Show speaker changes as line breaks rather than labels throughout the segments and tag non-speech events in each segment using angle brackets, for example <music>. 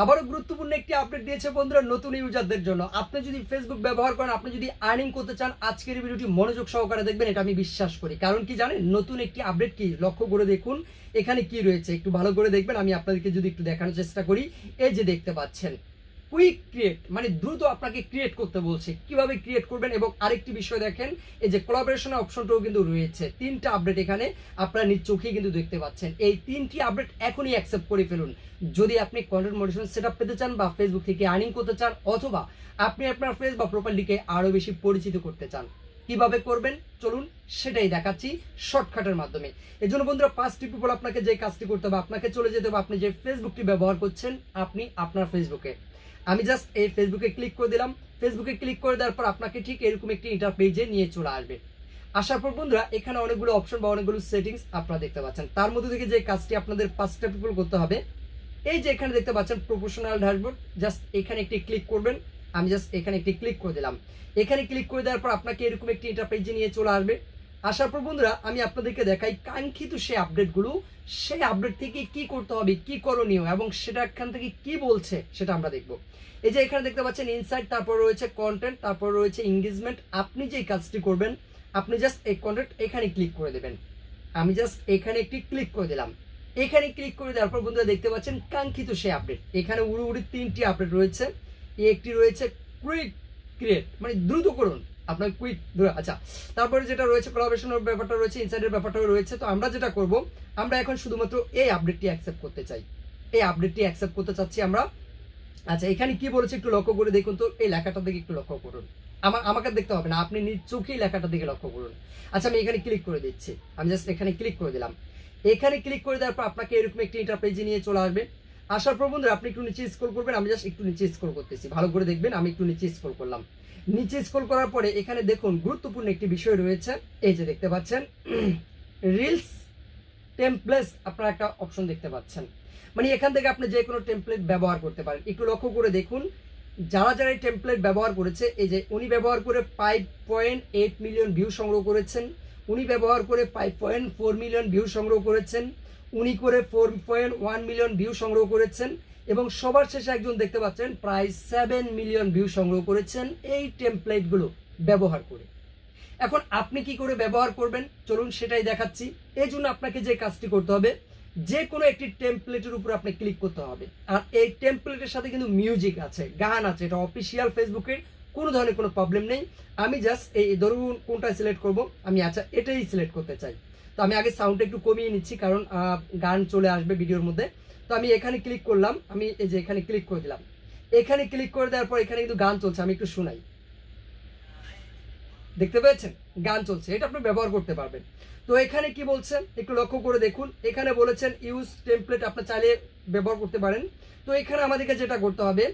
আবারও গুরুত্বপূর্ণ একটি আপডেট দিয়েছে বন্ধুরা নতুন ইউজারদের জন্য। আপনি যদি ফেসবুক ব্যবহার করেন, আপনি যদি আর্নিং করতে চান, আজকের ভিডিওটি মনোযোগ সহকারে দেখবেন, এটা আমি বিশ্বাস করি। কারণ কি জানেন, নতুন একটি আপডেট কি? লক্ষ্য করে দেখুন, এখানে কি রয়েছে? একটু ভালো করে দেখবেন, আমি আপনাদেরকে যদি একটু দেখানোর চেষ্টা করি। এই যে দেখতে পাচ্ছেন কুইক ক্রিয়েট মানে দ্রুত আপনাকে ক্রিয়েট করতে বলছে। কীভাবে ক্রিয়েট করবেন এবং আরেকটি বিষয় দেখেন, এই যে কোলাবোরেশন অপশনটাও কিন্তু রয়েছে। তিনটা আপডেট এখানে আপনারা নিজ চোখে কিন্তু দেখতে পাচ্ছেন। এই তিনটি আপডেট এখনই অ্যাকসেপ্ট করে ফেলুন। যদি আপনি কন্টেন্ট মডিশন সেট পেতে চান বা ফেসবুক থেকে আর্নিং করতে চান, অথবা আপনি আপনার ফেস বা প্রোফাইলটিকে আরও বেশি পরিচিত করতে চান, কীভাবে করবেন? চলুন সেটাই দেখাচ্ছি শর্টকাটের মাধ্যমে। এই জন্য বন্ধুরা পাঁচটি পিপল আপনাকে যে কাজটি করতে হবে, আপনাকে চলে যেতে হবে। আপনি যে ফেসবুকটি ব্যবহার করছেন, আপনি আপনার ফেসবুকে আমি জাস্ট এই ফেসবুকে ক্লিক করে দিলাম। ফেসবুকে ক্লিক করে দেওয়ার পর আপনাকে ঠিক এরকম একটি ইন্টার পেজে নিয়ে চলে আসবে। আসার পর বন্ধুরা, এখানে অনেকগুলো অপশন বা অনেকগুলো সেটিংস আপনারা দেখতে পাচ্ছেন। তার মধ্যে থেকে যে কাজটি আপনাদের পাঁচটা পিপল করতে হবে, এই যে এখানে দেখতে পাচ্ছেন প্রফেশনাল ড্যাশবোর্ড জাস্ট এখানে একটি ক্লিক করবেন। আমি জাস্ট এখানে একটি ক্লিক করে দিলাম। এখানে ক্লিক করে দেওয়ার পর আপনাকে এরকম একটি ইন্টারপেজে নিয়ে চলে আসবে। আসার পর বন্ধুরা, আমি আপনাদেরকে দেখাই কাঙ্ক্ষিত সেই আপডেটগুলো সেই আপডেট থেকে কি করতে হবে, কি করণীয়, এবং সেটা এখান থেকে কি বলছে, সেটা আমরা দেখব। এই যে এখানে দেখতে পাচ্ছেন ইনসাইট তারপর রয়েছে কন্টেন্ট তারপর রয়েছে এঙ্গেজমেন্ট আপনি যে কাজটি করবেন, আপনি জাস্ট এই কন্টেন্ট এখানে ক্লিক করে দেবেন। আমি জাস্ট এখানে একটি ক্লিক করে দিলাম। এখানে ক্লিক করে দেওয়ার পর বন্ধুরা দেখতে পাচ্ছেন কাঙ্ক্ষিত সেই আপডেট এখানে উড়ি উড়ি তিনটি আপডেট রয়েছে। একটি রয়েছে কুইক ক্রিয়েট মানে দ্রুত করুন। আপনার কুইক আচ্ছা তারপরে যেটা রয়েছে কোলাবোরেশনের ব্যাপারটা রয়েছে ইনসাইডের ব্যাপারটাও রয়েছে, তো আমরা যেটা করব, আমরা এখন শুধুমাত্র এই আপডেটটি অ্যাকসেপ্ট করতে চাই। এই আপডেটটি অ্যাকসেপ্ট করতে চাচ্ছি আমরা। আচ্ছা এখানে কি বলেছে একটু লক্ষ্য করে দেখুন তো, এই লেখাটা দিকে একটু লক্ষ্য করুন। আমার, আমাকে দেখতে হবে না, আপনি নিজ চোখেই লেখাটার দিকে লক্ষ্য করুন। আচ্ছা আমি এখানে ক্লিক করে দিচ্ছি। আমি জাস্ট এখানে ক্লিক করে দিলাম। এখানে ক্লিক করে দেওয়ার পর আপনাকে এরকম একটি ইন্টারপেজে নিয়ে চলে আসবে। আসার পর বন্ধুরা, আপনি একটু নিচে স্ক্রল করবেন, আমি জাস্ট একটু নিচে স্ক্রল করতেছি। ভালো করে দেখবেন, আমি একটু নিচে স্ক্রল করলাম। নিচে স্ক্রল করার পরে এখানে দেখুন গুরুত্বপূর্ণ একটি বিষয় রয়েছে। এই যে দেখতে পাচ্ছেন <clears throat> রিলস টেমপ্লেস আপনারা একটা অপশন দেখতে পাচ্ছেন। মানে এখান থেকে আপনি যে কোনো টেমপ্লেট ব্যবহার করতে পারেন। একটু লক্ষ্য করে দেখুন, যারা যারা এই টেমপ্লেট ব্যবহার করেছে, এই যে উনি ব্যবহার করে five point eight million view সংগ্রহ করেছেন, উনি ব্যবহার করে five point four million view সংগ্রহ করেছেন উনি করে four point one million view সংগ্রহ করেছেন এবং সবার শেষে একজন দেখতে পাচ্ছেন, প্রায় সেভেন মিলিয়ন ভিউ সংগ্রহ করেছেন এই টেমপ্লেটগুলো ব্যবহার করে। এখন আপনি কি করে ব্যবহার করবেন? চলুন সেটাই দেখাচ্ছি। এই জন্য আপনাকে যে কাজটি করতে হবে, যে কোনো একটি টেমপ্লেটের উপর আপনি ক্লিক করতে হবে। আর এই টেমপ্লেটের সাথে কিন্তু মিউজিক আছে, গান আছে, এটা অফিসিয়াল ফেসবুকের কোনো ধরনের কোনো প্রবলেম নেই। আমি জাস্ট এই ধরুন কোনটা সিলেক্ট করব, আমি আচ্ছা এটাই সিলেক্ট করতে চাই। তো আমি আগে সাউন্ডটা একটু কমিয়ে নিচ্ছি, কারণ গান চলে আসবে ভিডিওর মধ্যে। তো আমি এখানে ক্লিক করলাম, আমি এই যে এখানে ক্লিক করে দিলাম। এখানে ক্লিক করে দেওয়ার পর এখানে কিন্তু গান চলছে, আমি একটু শোনাই। দেখতে পেয়েছেন? গান চলছে, এটা আপনি ব্যবহার করতে পারবেন। তো এখানে কি বলছেন? একটু লক্ষ্য করে দেখুন। এখানে বলেছেন ইউজ টেমপ্লেট আপনি চাইলে ব্যবহার করতে পারেন। তো এখানে আমাদেরকে যেটা করতে হবে,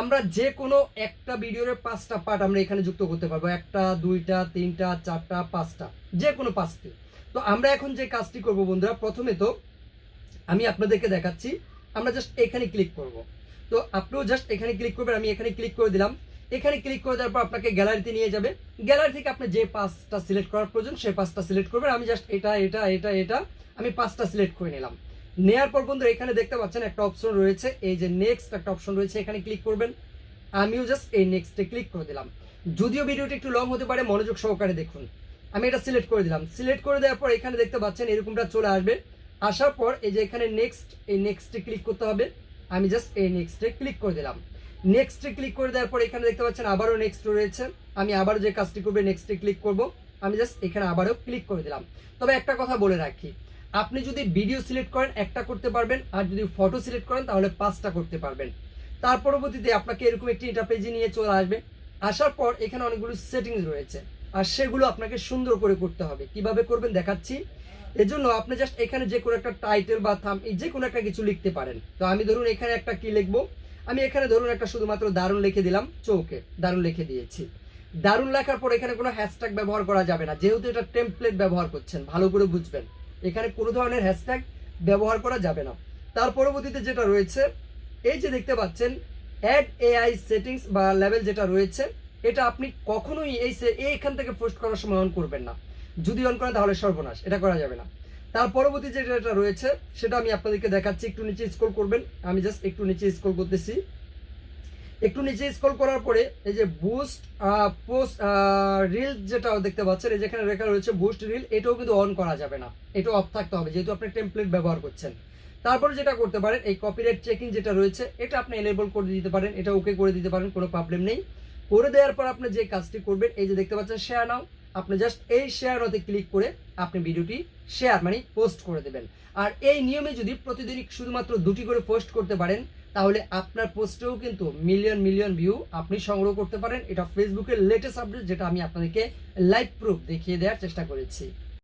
আমরা যে কোনো একটা ভিডিওর পাঁচটা পার্ট আমরা এখানে যুক্ত করতে পারব। একটা, দুইটা, তিনটা, চারটা, পাঁচটা। যে কোনো পাঁচটি। তো আমরা এখন যে কাজটি করব বন্ধুরা, প্রথমে তো আমি আপনাদেরকে দেখাচ্ছি, আমরা জাস্ট এখানে ক্লিক করব। তো আপনিও জাস্ট এখানে ক্লিক করবেন, আমি এখানে ক্লিক করে দিলাম। এখানে ক্লিক করে দেওয়ার পর আপনাকে গ্যালারিতে নিয়ে যাবে। গ্যালারি থেকে আপনি যে পাঁচটা সিলেক্ট করার প্রয়োজন সেই পাঁচটা সিলেক্ট করবেন। আমি জাস্ট এটা এটা এটা এটা, আমি পাঁচটা সিলেক্ট করে নিলাম। নেয়ার পর বন্ধু এখানে দেখতে পাচ্ছেন একটা অপশন রয়েছে, এই যে নেক্সট একটা অপশন রয়েছে, এখানে ক্লিক করবেন। আমিও জাস্ট এই নেক্সটে ক্লিক করে দিলাম। যদিও ভিডিওটি একটু লং হতে পারে, মনোযোগ সহকারে দেখুন। আমি এটা সিলেক্ট করে দিলাম। সিলেক্ট করে দেওয়ার পর এখানে দেখতে পাচ্ছেন এরকমটা চলে আসবে। আসার পর এই যে এখানে নেক্সট এই নেক্সটে ক্লিক করতে হবে। আমি জাস্ট এই নেক্সটে ক্লিক করে দিলাম। নেক্সটে ক্লিক করে দেওয়ার পর এখানে দেখতে পাচ্ছেন আবারও নেক্সট রয়েছে। আমি আবারও যে কাজটি করবে নেক্সটে ক্লিক করব। আমি জাস্ট এখানে আবারও ক্লিক করে দিলাম। তবে একটা কথা বলে রাখি, আপনি যদি ভিডিও সিলেক্ট করেন, একটা করতে পারবেন, আর যদি ফটো সিলেক্ট করেন, তাহলে পাঁচটা করতে পারবেন। তার পরবর্তীতে আপনাকে এরকম একটি ইন্টারপেজে নিয়ে চলে আসবে। আসার পর এখানে অনেকগুলো সেটিংস রয়েছে। আর সেগুলো আপনাকে সুন্দর করে করতে হবে। কীভাবে করবেন দেখাচ্ছি। এজন্য আপনি জাস্ট এখানে যে কোনো একটা টাইটেল বা থাম যে কোনো একটা কিছু লিখতে পারেন। তো আমি ধরুন এখানে একটা কি লিখব? আমি এখানে ধরুন একটা শুধুমাত্র দারুণ লিখে দিলাম, চৌকে, দারুণ লিখে দিয়েছি। দারুণ লেখার পর এখানে কোনো হ্যাশট্যাগ ব্যবহার করা যাবে না, যেহেতু এটা টেমপ্লেট ব্যবহার করছেন, ভালো করে বুঝবেন। এখানে কোনো ধরনের হ্যাশট্যাগ ব্যবহার করা যাবে না। তার পরবর্তীতে যেটা রয়েছে, এই যে দেখতে পাচ্ছেন অ্যাড এআই সেটিংস বা লেভেল যেটা রয়েছে এটা আপনি কখনোই এই এইখান থেকে পোস্ট করার সময় অন করবেন না। যদি অন করেন তাহলে সর্বনাশ, এটা করা যাবে না। তার পরবর্তী যে যেটা রয়েছে, সেটা আমি আপনাদেরকে দেখাচ্ছি, একটু নিচে স্ক্রল করবেন। আমি জাস্ট একটু নিচে স্ক্রল করতেছি। একটু নিচে স্ক্রল করার পরে, এই যে বুস্ট পোস্ট রিল যেটা দেখতে পাচ্ছেন, এই যেখানে রেখা রয়েছে বুস্ট রিল এটাও কিন্তু অন করা যাবে না। এটাও অফ থাকতে হবে, যেহেতু আপনি টেমপ্লেট ব্যবহার করছেন। তারপরে যেটা করতে পারেন, এই কপিরাইট চেকিং যেটা রয়েছে, এটা আপনি এনেবল করে দিতে পারেন, এটা ওকে করে দিতে পারেন, কোনো প্রবলেম নেই। করে দেওয়ার পর আপনি যে কাজটি করবেন, এই যে দেখতে পাচ্ছেন শেয়ার নাও আপনি জাস্ট এই শেয়ার নাওতে ক্লিক করে আপনি ভিডিওটি শেয়ার মানে পোস্ট করে দেবেন। আর এই নিয়মে যদি প্রতিদিনই শুধুমাত্র দুটি করে পোস্ট করতে পারেন, তাহলে আপনার পোস্টেও কিন্তু মিলিয়ন মিলিয়ন ভিউ আপনি সংগ্রহ করতে পারেন। এটা ফেসবুকের লেটেস্ট আপডেট যেটা আমি আপনাদেরকে লাইভ প্রুফ দেখিয়ে দেওয়ার চেষ্টা করেছি।